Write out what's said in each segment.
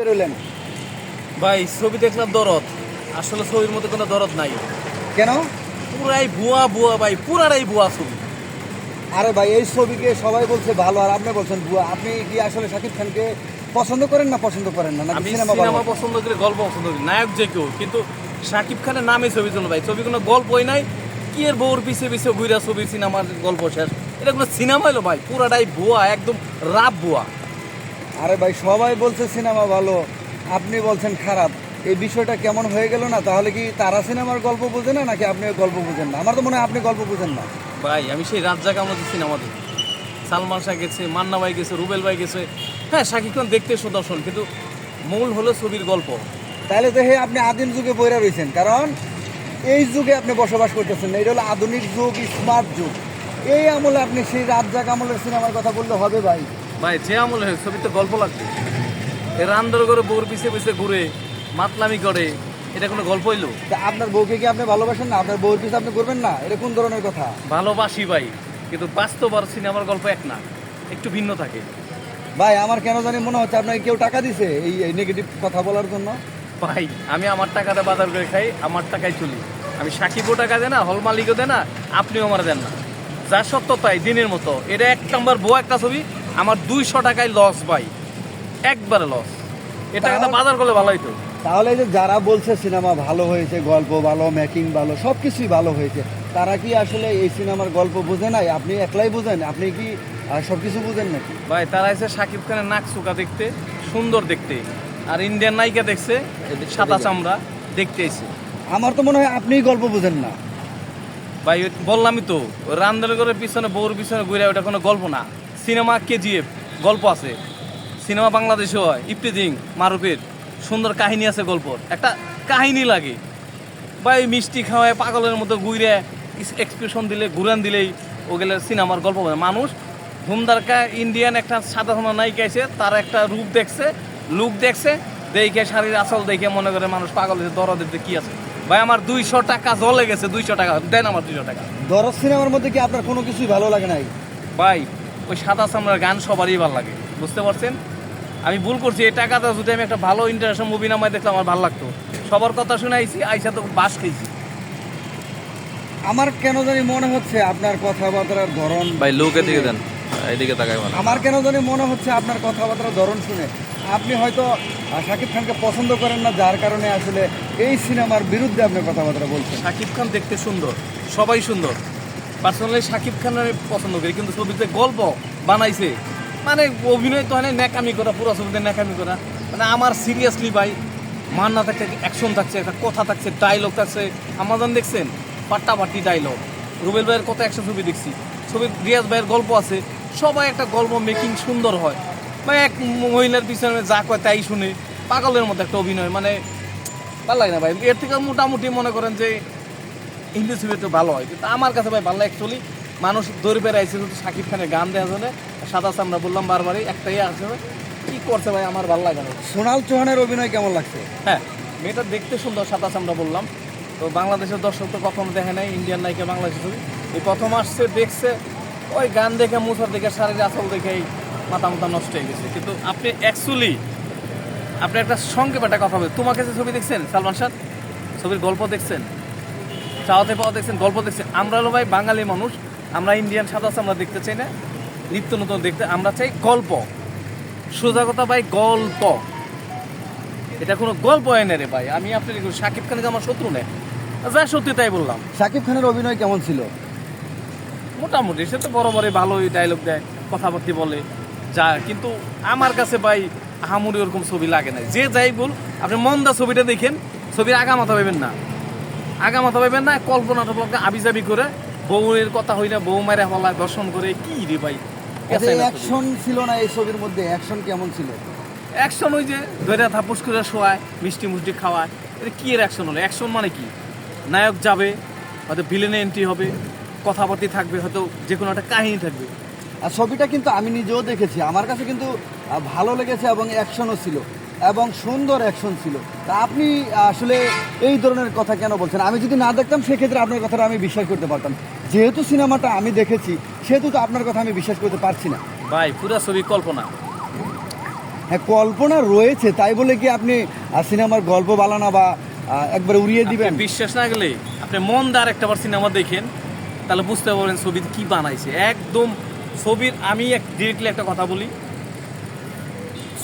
বেরোলেন ভাই ছবি দেখলাম দরদ। আসলে ছবির মধ্যে কোনো দরদ নাই। কেন? পুরাই ভুয়া ভুয়া ভাই পুরাটাই ভুয়া ছবি। আরে ভাই এই ছবিকে সবাই বলছে ভালো আর আপনি বলছেন বুয়া আপনি কি আসলে শাকিব খানকে পছন্দ করেন না পছন্দ করেন না? আমি সিনেমা পছন্দ করি গল্প পছন্দ করি নায়ক যে কেউ। কিন্তু শাকিব খানের নামে ছবি জন্য ভাই ছবি কোনো গল্পই নাই। কি এর বউর পিছে পিছে ঘুরা ছবি সিনেমার গল্প শেষ? এটা কোনো সিনেমা হলো ভাই পুরাটাই ভুয়া একদম রাব ভুয়া। আরে ভাই সবাই বলছে সিনেমা ভালো আপনি বলছেন খারাপ। এই বিষয়টা কেমন হয়ে গেল না? তাহলে কি তারা সিনেমার গল্প বোঝে না নাকি আপনি গল্প বুঝেন না? আমার তো মনে হয় আপনি গল্প বুঝেন না। ভাই আমি সেই রাত জাগা আমাদের সিনেমা দেখি। সালমান শাহ গেছে মান্না ভাই গেছে রুবেল ভাই গেছে। হ্যাঁ শাকিব খান দেখতে সুদর্শন কিন্তু মূল হলো ছবির গল্প। তাহলে তো হে আপনি আদিম যুগে বইরা রয়েছেন কারণ এই যুগে আপনি বসবাস করতেছেন এটা হলো আধুনিক যুগ স্মার্ট যুগ। এই আমলে আপনি সেই রাত জাগ আমলের সিনেমার কথা বললে হবে ভাই। ভাই যে আমল হয় ছবিতে গল্প লাগবে। এ রান্দার করে বউর পিছে পিছে ঘুরে মাতলামি করে এটা কোনো গল্প হইল? আপনার বউকে কি আপনি ভালোবাসেন না? আপনার বউর পিছনে আপনি করবেন না? এটা কোন ধরনের কথা? ভালোবাসি ভাই কিন্তু বাস্তব আর সিনেমার গল্প এক না একটু ভিন্ন থাকে। ভাই আমার কেন জানি মনে হচ্ছে আপনাকে কেউ টাকা দিছে এই এই নেগেটিভ কথা বলার জন্য। ভাই আমি আমার টাকাটা বাজার করে খাই আমার টাকায় চলি। আমি সাকিবও টাকা দেয় না হল মালিকও দেয় না আপনিও আমার দেন না। যা সত্য তাই দিনের মতো। এটা এক নম্বর বউ একটা ছবি আমার দুইশো টাকায় লস ভাই। একবারে লস এটা একটা বাজার করলে ভালো হইতো তাহলে যে যারা বলছে সিনেমা ভালো হয়েছে গল্প ভালো মেকিং ভালো সব কিছুই ভালো হয়েছে তারা কি আসলে এই সিনেমার গল্প বোঝে নাই? আপনি একলাই বুঝেন? আপনি কি সব কিছু বুঝেন নাকি? ভাই তারা এসে সাকিব খানের নাক চুকা দেখতে সুন্দর দেখতে আর ইন্ডিয়ান নায়িকা দেখছে সাদা চামড়া দেখতে এসে। আমার তো মনে হয় আপনিই গল্প বুঝেন না। ভাই বললামই তো ওই রান্দারগরের পিছনে বউর পিছনে ঘুরে ওটা কোনো গল্প না। সিনেমা কেজিএফ গল্প আছে। সিনেমা বাংলাদেশে হয়। ইফতিজিং মারুফের সুন্দর কাহিনী আছে গল্পর। একটা কাহিনী লাগে। ভাই মিষ্টি খাওয়ায় পাগলের মতো ঘুরে এক্সপ্রেশন দিলে ঘুরান দিলেই ও গেলে সিনেমার গল্প বলে। মানুষ ধুমধারকা ইন্ডিয়ান একটা সাধারণ নায়িকা আছে তার একটা রূপ দেখছে লুক দেখছে দেখে শাড়ির আসল দেখে মনে করে মানুষ পাগল হয়েছে দরদের কি আছে? ভাই আমার দুইশো টাকা জলে গেছে দুইশো টাকা। দেন আমার দুইশো টাকা। দরজ সিনেমার মধ্যে কি আপনার কোনো কিছুই ভালো লাগে নাই? ভাই ওই সাদা চামড়ার গান সবারই ভালো লাগে বুঝতে পারছেন? আমি ভুল করছি এই টাকাটা যদি আমি একটা ভালো ইন্টারন্যাশনাল মুভি নামায় দেখলাম আমার ভালো লাগতো। সবার কথা শুনে আইছি আইসা তো বাস খেয়েছি। আমার কেন জানি মনে হচ্ছে আপনার কথাবার্তার ধরন ভাই লোকে দিকে দেন এদিকে তাকাই মানে। আমার কেন জানি মনে হচ্ছে আপনার কথাবার্তার ধরন শুনে। আপনি হয়তো শাকিব খানকে পছন্দ করেন না যার কারণে আসলে এই সিনেমার বিরুদ্ধে আপনি কথাবার্তা বলছেন। শাকিব খান দেখতে সুন্দর সবাই সুন্দর। পার্সোনালি শাকিব খান আমি পছন্দ করি, কিন্তু ছবিতে গল্প বানাইছে। মানে অভিনয় তো হয় ন্যাকামি করা, পুরো ছবিতে ন্যাকামি করা। মানে আমার সিরিয়াসলি ভাই মান্না থাকছে অ্যাকশন থাকছে, একটা কথা থাকছে ডায়লগ থাকছে। আমাজন দেখছেন? পাট্টাপাটি ডায়লগ রুবেল ভাইয়ের কত অ্যাকশন ছবি দেখছি? ছবি, রিয়াজ ভাইয়ের গল্প আছে। সবাই একটা গল্প মেকিং সুন্দর হয়। মানে এক মহিলার পিছনে যা কয় তাই শুনে, পাগলের মতো একটা অভিনয়। মানে ভালো লাগে না ভাই। এর থেকে মোটামুটি মনে করেন যে হিন্দি ছবি একটু ভালো হয় কিন্তু আমার কাছে ভাই ভালো লাগে অ্যাকচুয়ালি মানুষ দৌড়ে বেড়াইছে শুধু শাকিব খানের গান দেওয়া জন্য সাদা আমরা বললাম বারবারই একটাই আছে কি করছে ভাই আমার ভালো লাগে না। সোনাল চৌহানের অভিনয় কেমন লাগছে? হ্যাঁ মেয়েটা দেখতে সুন্দর সাদা আমরা বললাম। তো বাংলাদেশের দর্শক তো কখনো দেখে নাই ইন্ডিয়ান নায়িকা বাংলাদেশের ছবি। এই প্রথম আসছে দেখছে ওই গান দেখে মুসার দেখে শারীর আসল দেখেই মাথা মাথা নষ্ট হয়ে গেছে। কিন্তু আপনি অ্যাকচুয়ালি আপনি একটা সংক্ষেপ একটা কথা বলবেন তোমার কাছে ছবি দেখছেন সালমান শাহ? ছবির গল্প দেখছেন? চাওয়াতে পাওয়া দেখছেন গল্প দেখছেন। আমরা হলো ভাই বাঙালি মানুষ আমরা ইন্ডিয়ান সাদা আমরা দেখতে চাই না। নিত্য নতুন দেখতে আমরা চাই গল্প। সোজা কথা ভাই গল্প। এটা কোনো গল্প হয় না রে ভাই। আমি আপনার সাকিব খানকে আমার শত্রু নেই যা সত্যি তাই বললাম। শাকিব খানের অভিনয় কেমন ছিল? মোটামুটি সে তো বড় বড় ভালোই ডায়লগ দেয় কথাবার্তি বলে যা কিন্তু আমার কাছে ভাই হামুরি ওরকম ছবি লাগে না। যে যাই বল আপনি মন্দা ছবিটা দেখেন ছবির আগামাথা পাবেন না। আগামাথা পাবেন না কল্পনা টল্পনা আবিজাবি করে। বউয়ের কথা হই না বউ মারে হলা দর্শন করে কি রে ভাই? অ্যাকশন ছিল না এই ছবির মধ্যে অ্যাকশন কেমন ছিল? অ্যাকশন ওই যে ধরে থাপুস করে শোয়ায় মিষ্টি মুষ্টি খাওয়ায় এটা কি এর অ্যাকশন হলো? অ্যাকশন মানে কি? নায়ক যাবে হয়তো ভিলেনে এন্ট্রি হবে কথাবার্তি থাকবে হয়তো যে কোনো একটা কাহিনী থাকবে। আর ছবিটা কিন্তু আমি নিজেও দেখেছি আমার কাছে কিন্তু ভালো লেগেছে এবং অ্যাকশনও ছিল। এবং সুন্দর অ্যাকশন ছিল। তা আপনি আসলে এই ধরনের কথা কেন বলছেন? আমি যদি না দেখতাম সেক্ষেত্রে আপনার কথাটা আমি বিশ্বাস করতে পারতাম। যেহেতু সিনেমাটা আমি দেখেছি সেহেতু তো আপনার কথা আমি বিশ্বাস করতে পারছি না। ভাই পুরো ছবি কল্পনা। হ্যাঁ কল্পনা রয়েছে তাই বলে কি আপনি সিনেমার গল্প বালানা বা একবার উড়িয়ে দিবেন? বিশ্বাস না গেলে আপনি মন দিয়ে আরেকটা বার সিনেমা দেখেন তাহলে বুঝতে পারবেন ছবি কি বানাইছে। একদম ছবির আমি এক ডিরেক্টলি একটা কথা বলি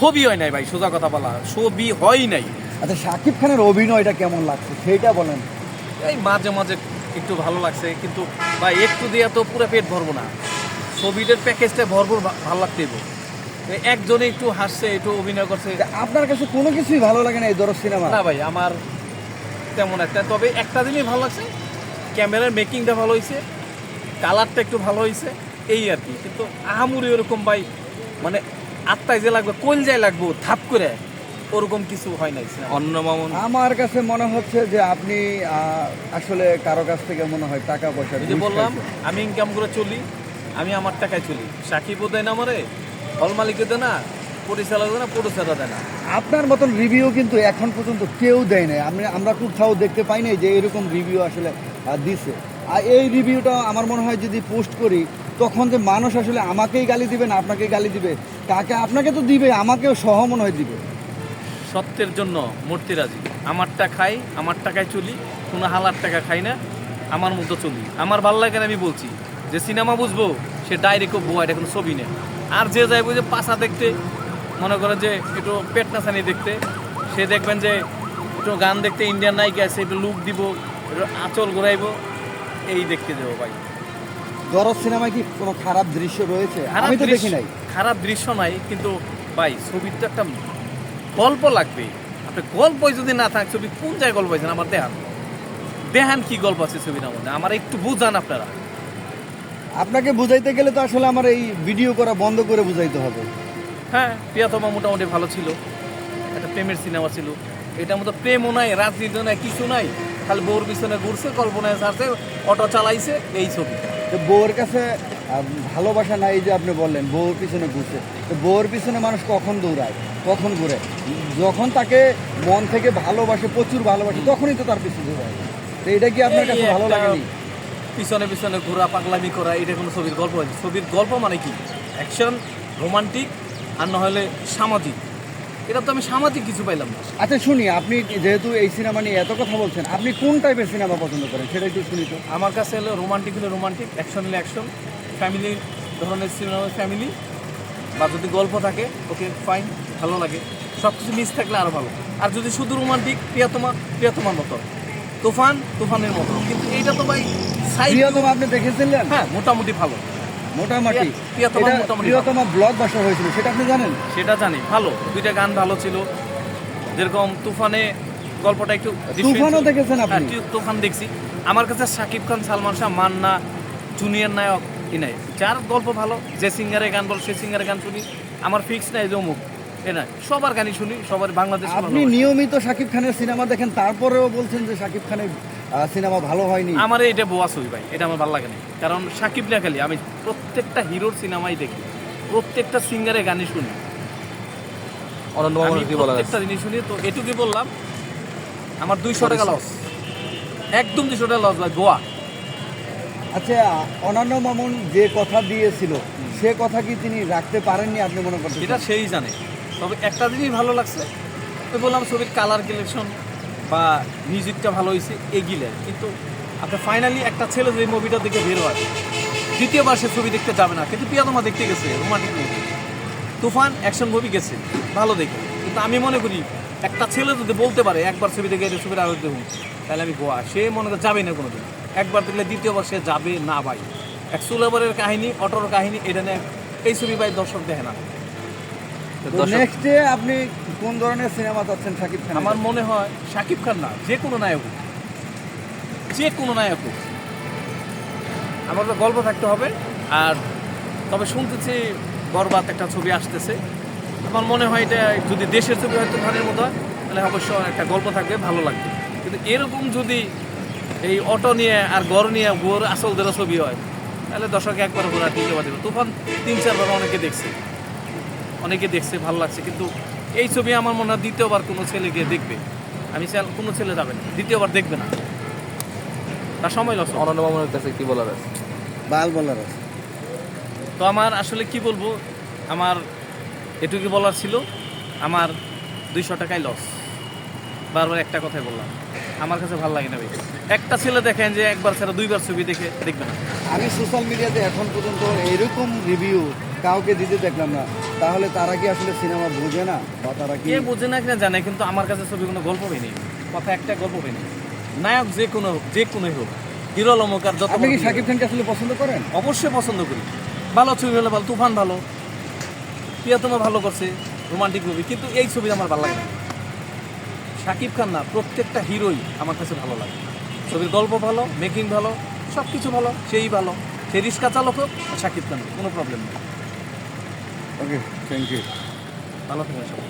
ছবি হয় নাই ভাই সোজা কথা বলা। ছবি হয় নাই। আচ্ছা শাকিব খানের অভিনয়টা কেমন লাগছে? সেইটা বলেন। এই মাঝে মাঝে একটু ভালো লাগছে কিন্তু ভাই একটু দিয়ে তো পুরো পেট ভরবো না। ছবিটার প্যাকেজটা ভরপুর ভালো লাগতে একজনে একটু হাসছে একটু অভিনয় করছে। আপনার কাছে কোনো কিছুই ভালো লাগে না এই দরজ সিনেমা? না ভাই আমার তেমন একটা। তবে একটা জিনিস ভালো লাগছে ক্যামেরার মেকিংটা ভালো হয়েছে কালারটা একটু ভালো হয়েছে এই আর কি। কিন্তু আহামুরি ওরকম ভাই মানে আত্মায় যে লাগবে কোল যায় লাগবো থাপ করে ওরকম কিছু হয় নাই অন্য মামুন। আমার কাছে মনে হচ্ছে যে আপনি আসলে কারও কাছ থেকে মনে হয় টাকা পয়সা যে বললাম আমি ইনকাম করে চলি আমি আমার টাকায় চলি। সাকিবও দেয় না আমারে হল মালিকও দেয় না পরিচালক দেয় না প্রডিউসারও দেয় না। আপনার মতন রিভিউ কিন্তু এখন পর্যন্ত কেউ দেয় নাই। আমি আমরা কোথাও দেখতে পাই নাই যে এরকম রিভিউ আসলে দিছে। আর এই রিভিউটা আমার মনে হয় যদি পোস্ট করি তখন যে মানুষ আসলে আমাকেই গালি দিবে না আপনাকেই গালি দিবে কাকে আপনাকে তো দিবে, আমাকেও সহ মনে হয় দিবে। সত্যের জন্য মূর্তি রাজি। আমারটা খাই আমার টাকায় চলি, কোনো হালার টাকা খাই না, আমার মতো চলি। আমার ভালো লাগে না আমি বলছি, যে সিনেমা বুঝব, সে ডাইরেক্ট বুয়া, এটা কোনো ছবি নেই আর যে যাইব যে পাশা দেখতে, মনে করে যে একটু পেট নাচানি দেখতে, সে দেখবেন যে একটু গান দেখতে ইন্ডিয়ান নায়িকা আছে, একটু লুক দিব, একটু আঁচল ঘুরাইবো, এই দেখতে দেবো ভাই। দরজ সিনেমায় কি কোনো খারাপ দৃশ্য রয়েছে? আমি তো দেখি নাই। খারাপ দৃশ্য নাই কিন্তু ভাই ছবির তো একটা গল্প লাগবে। আপনি গল্পই যদি না থাকে ছবি কোন জায়গায় গল্প আছে আমার দেহান দেহান কি গল্প আছে ছবির মধ্যে। আমার একটু বুঝান আপনারা। আপনাকে বুঝাইতে গেলে তো আসলে আমার এই ভিডিও করা বন্ধ করে বুঝাইতে হবে। হ্যাঁ প্রিয়াতমা মোটামুটি ভালো ছিল। একটা প্রেমের সিনেমা ছিল। এটার মতো প্রেমও নাই রাজনীতিও নাই কিছু নাই। খালি বউর পিছনে ঘুরছে কল্পনায় ছাড়ছে অটো চালাইছে এই ছবি। তো বউয়ের কাছে ভালোবাসা নাই এই যে আপনি বললেন বউর পিছনে ঘুরছে। তো বউর পিছনে মানুষ কখন দৌড়ায়? কখন ঘুরে? যখন তাকে মন থেকে ভালোবাসে প্রচুর ভালোবাসে তখনই তো তার পিছনে দৌড়ায় তো এটা কি আপনার কাছে ভালো লাগেনি? পিছনে পিছনে ঘোরা পাগলামি করা এটা কোনো ছবির গল্প হয় ছবির গল্প মানে কি? অ্যাকশন রোমান্টিক আর না হলে সামাজিক। এটা তো আমি সামাজিক কিছু পাইলাম না। আচ্ছা শুনি আপনি যেহেতু এই সিনেমা নিয়ে এত কথা বলছেন আপনি কোন টাইপের সিনেমা পছন্দ করেন? সেটা একটু শুনি তো। আমার কাছে হলো রোমান্টিক হলে রোমান্টিক অ্যাকশন হলে অ্যাকশন ফ্যামিলি ধরনের সিনেমা ফ্যামিলি বা যদি গল্প থাকে ওকে ফাইন ভালো লাগে। সব কিছু মিস থাকলে আরও ভালো। আর যদি শুধু রোমান্টিক প্রিয়তমা প্রিয়তমার মতো। তুফান তুফানের মতো। কিন্তু এইটা তো ভাই সাইড প্রিয়তমা আপনি দেখেছিলেন? হ্যাঁ মোটামুটি ভালো। মোটামুটি। প্রিয়তমা এটা বাসা হয়েছিল সেটা আপনি জানেন? সেটা জানি ভালো। দুইটা গান ভালো ছিল। যেরকম তুফানে গল্পটা একটু তুফানও দেখেছেন আপনি? হ্যাঁ, তুফান দেখছি। আমার কাছে শাকিব খান সালমান শাহ মান্না জুনিয়র নায়ক যার গল্প ভালো যে সিঙ্গারের গান বল সে সিঙ্গারের গান শুনি। আমার ফিক্স নাই যে অমুক এ না সবার গানই শুনি সবার বাংলাদেশ আপনি নিয়মিত শাকিব খানের সিনেমা দেখেন তারপরেও বলছেন যে শাকিব খানের সিনেমা ভালো হয়নি। আমার এটা বোয়া ছবি ভাই এটা আমার ভালো লাগে না। কারণ সাকিব না খালি আমি প্রত্যেকটা হিরোর সিনেমাই দেখি। প্রত্যেকটা সিঙ্গারের গানই শুনি। অনন্য আমি মামুনের কি প্রত্যেকটা জিনিস শুনি তো এটুকুই বললাম আমার দুইশো টাকা লস একদম দুইশো টাকা লস ভাই গোয়া আচ্ছা অনন্য মামুন যে কথা দিয়েছিল সে কথা কি তিনি রাখতে পারেননি আপনি মনে করছেন এটা সেই জানে। তবে একটা জিনিস ভালো লাগছে ওই বললাম ছবির কালার কালেকশন বা মিউজিকটা ভালো হয়েছে এগিলে। কিন্তু আপনার ফাইনালি একটা ছেলে যে মুভিটা দেখে বের হয়, দ্বিতীয়বার সে ছবি দেখতে যাবে না। কিন্তু পিয়াতমা দেখতে গেছে romantic movie Toofan action movie গেছে, ভালো দেখে। কিন্তু আমি মনে করি, একটা ছেলে যদি বলতে পারে, একবার ছবি দেখে ছবির আরও দেখুন, তাহলে আমি গোয়া। সে মনে করে যাবে না কোনোদিন। একবার দেখলে দ্বিতীয়বার সে যাবে না ভাই। এক সুলেবারের কাহিনী, অটোর কাহিনী, এটা নিয়ে এই ছবি ভাই দর্শক দেখে না। নেক্সট ডে আপনি কোন ধরনের সিনেমা চাচ্ছেন শাকিব খান আমার মনে হয় শাকিব খান না যে কোনো নায়ক যে কোনো নায়ক আমার তো গল্প থাকতে হবে আর তবে শুনতেছি বরবাদ একটা ছবি আসতেছে। আমার মনে হয় এটা যদি দেশের ছবি হয়তো খানের মতো হয় তাহলে অবশ্য একটা গল্প থাকবে ভালো লাগবে। কিন্তু এরকম যদি এই অটো নিয়ে আর গড় নিয়ে গোর আসল ছবি হয় তাহলে দর্শক একবার ঘোরা টিকে পারবে তুফান তিন চারবার অনেকে দেখছে। অনেকে দেখছে ভালো লাগছে। কিন্তু এই ছবি আমার মনে হয় দ্বিতীয়বার কোনো ছেলেকে দেখবে। আমি কোনো ছেলে যাবে না দ্বিতীয়বার দেখবে না। তার সময় লস। অনন্য মামুনের কাছে কি বলার আছে? বাল বলার আছে। তো আমার আসলে কি বলব আমার এটুকু বলার ছিল আমার দুইশো টাকায় লস বারবার একটা কথাই বললাম আমার কাছে ভালো লাগে না ভাই একটা ছেলে দেখেন যে একবার ছাড়া দুইবার ছবি দেখে দেখবে না। আমি সোশ্যাল মিডিয়াতে এখন পর্যন্ত এরকম রিভিউ কাউকে দিতে দেখলাম না। তাহলে তারা কি আসলে সিনেমা বোঝে না? বা তারা কি কে বোঝে না কিনা জানে কিন্তু আমার কাছে ছবি কোনো গল্প হয়নি। কথা একটা গল্প হয়নি। নায়ক যে কোনো হোক যে কোনোই হোক হিরো লমকার যত আপনি কি। শাকিব খানকে আসলে পছন্দ করেন? অবশ্যই পছন্দ করি। ভালো ছবি হলে ভালো তুফান ভালো। প্রিয়তমা ভালো করছে রোমান্টিক মুভি কিন্তু এই ছবি আমার ভালো লাগে শাকিব খান না প্রত্যেকটা হিরোই আমার কাছে ভালো লাগে। ছবির গল্প ভালো মেকিং ভালো সব কিছু ভালো সেই ভালো। সে রিক্সা চালক হোক আর শাকিব খান কোনো প্রবলেম নেই। ওকে থ্যাংক ইউ ভালো থাকবেন সবাই।